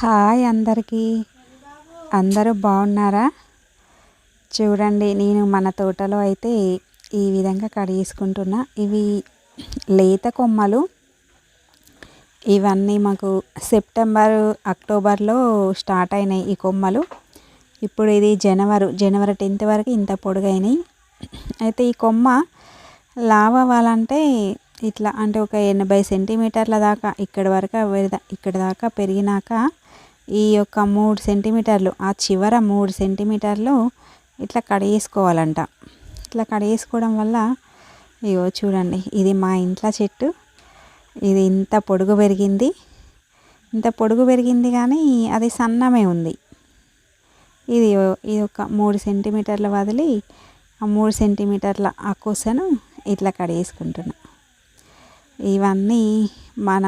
Hi అందరికీ. అందరూ బాగున్నారా? చూడండి నేను మన తోటలో అయితే ఈ విధంగా కడిగేసుకుంటున్నా. ఇవి లేత కొమ్మలు. ఇవన్నీ మాకు సెప్టెంబర్ అక్టోబర్లో స్టార్ట్ అయినాయి ఈ కొమ్మలు. ఇప్పుడు ఇది జనవరి జనవరి టెన్త్ వరకు ఇంత పొడుగైనాయి. అయితే ఈ కొమ్మ లావ్ అవ్వాలంటే ఇట్లా అంటే ఒక ఎనభై సెంటీమీటర్ల దాకా ఇక్కడి వరకు ఇక్కడ దాకా పెరిగినాక ఈ యొక్క మూడు సెంటీమీటర్లు ఆ చివర మూడు సెంటీమీటర్లు ఇట్లా కడిగేసుకోవాలంట. ఇట్లా కడిగేసుకోవడం వల్ల ఇగో చూడండి ఇది మా ఇంట్లో చెట్టు. ఇది ఇంత పొడుగు పెరిగింది. ఇంత పొడుగు పెరిగింది కానీ అది సన్నమే ఉంది. ఇది ఇది ఒక మూడు సెంటీమీటర్ల వదిలి ఆ మూడు సెంటీమీటర్ల ఆ కొసను ఇట్లా కడిగేసుకుంటున్నా. ఇవన్నీ మన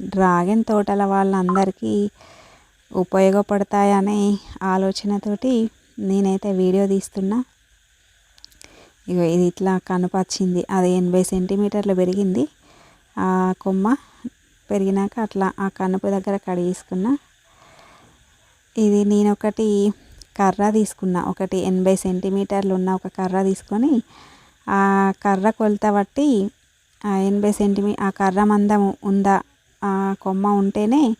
డ్రాగన్ తోటల వాళ్ళందరికీ ఉపయోగపడతాయనే ఆలోచనతోటి నేనైతే వీడియో తీస్తున్నా. ఇగో ఇది ఇట్లా కనుపచ్చింది. అది ఎనభై సెంటీమీటర్లు పెరిగింది. ఆ కొమ్మ పెరిగినాక అట్లా ఆ కనుపు దగ్గర కడిగేసుకున్నా. ఇది నేను ఒకటి కర్ర తీసుకున్నా. ఒకటి ఎనభై సెంటీమీటర్లు ఉన్న ఒక కర్ర తీసుకొని ఆ కర్ర కొలత బట్టి ఎనభై సెంటీమీ ఆ కర్ర మందం ఉందా? ఆ కొమ్మ ఉంటేనే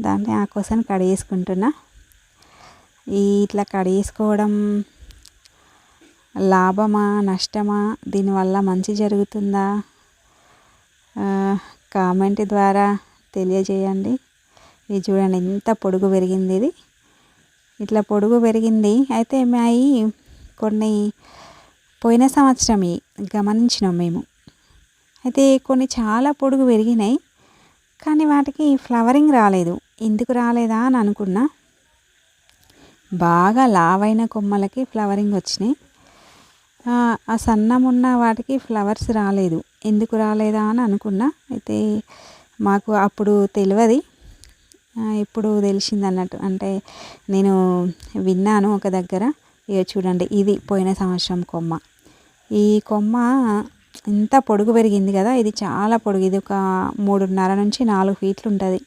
దాన్ని ఆ కోసం కడిగేసుకుంటున్నా. ఇట్లా కడిగేసుకోవడం లాభమా? నష్టమా? దీనివల్ల మంచి జరుగుతుందా? కామెంట్ ద్వారా తెలియజేయండి. ఇది చూడండి ఎంత పొడుగు పెరిగింది ఇది. ఇట్లా పొడుగు పెరిగింది. అయితే మాయి కొన్ని పోయిన సంవత్సరం గమనించినాం మేము. అయితే కొన్ని చాలా పొడుగు పెరిగినాయి కానీ వాటికి ఫ్లవరింగ్ రాలేదు. ఎందుకు రాలేదా అని అనుకున్నా. బాగా లావైన కొమ్మలకి ఫ్లవరింగ్ వచ్చినాయి. ఆ సన్నం ఉన్న వాటికి ఫ్లవర్స్ రాలేదు. ఎందుకు రాలేదా అని అనుకున్నా. అయితే మాకు అప్పుడు తెలియదు ఇప్పుడు తెలిసింది అన్నట్టు. అంటే నేను విన్నాను ఒక దగ్గర. ఇక చూడండి ఇది పోయిన సంవత్సరం కొమ్మ. ఈ కొమ్మ ఇంత పొడుగు పెరిగింది కదా ఇది చాలా పొడుగు. ఇది ఒక మూడున్నర నుంచి నాలుగు ఫీట్లు ఉంటుంది.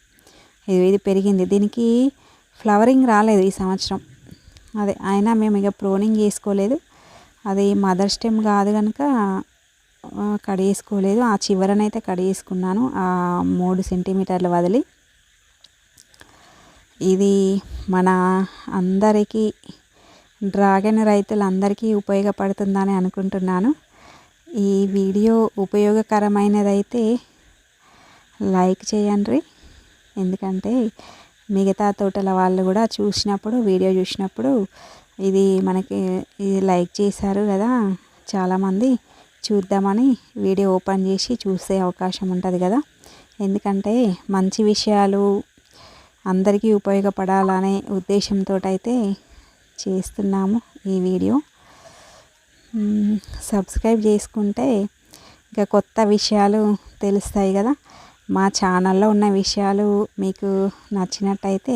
ఇది ఇది పెరిగింది. దీనికి ఫ్లవరింగ్ రాలేదు ఈ సంవత్సరం. అదే అయినా మేము ఇక ప్రోనింగ్ చేసుకోలేదు. అది మదర్ స్టెమ్ కాదు కనుక కడిగేసుకోలేదు. ఆ చివరనైతే కడిగేసుకున్నాను. ఆ మూడు సెంటీమీటర్లు వదిలి. ఇది మన అందరికీ డ్రాగన్ రైతులందరికీ ఉపయోగపడుతుందని అనుకుంటున్నాను. ఈ వీడియో ఉపయోగకరమైనదైతే లైక్ చేయండి. ఎందుకంటే మిగతా తోటల వాళ్ళు కూడా చూసినప్పుడు వీడియో చూసినప్పుడు ఇది మనకి ఇది లైక్ చేశారు కదా చాలామంది చూద్దామని వీడియో ఓపెన్ చేసి చూసే అవకాశం ఉంటుంది కదా. ఎందుకంటే మంచి విషయాలు అందరికీ ఉపయోగపడాలనే ఉద్దేశంతో అయితే చేస్తున్నాము ఈ వీడియో. సబ్స్క్రైబ్ చేసుకుంటే ఇంకా కొత్త విషయాలు తెలుస్తాయి కదా. మా ఛానల్లో ఉన్న విషయాలు మీకు నచ్చినట్టయితే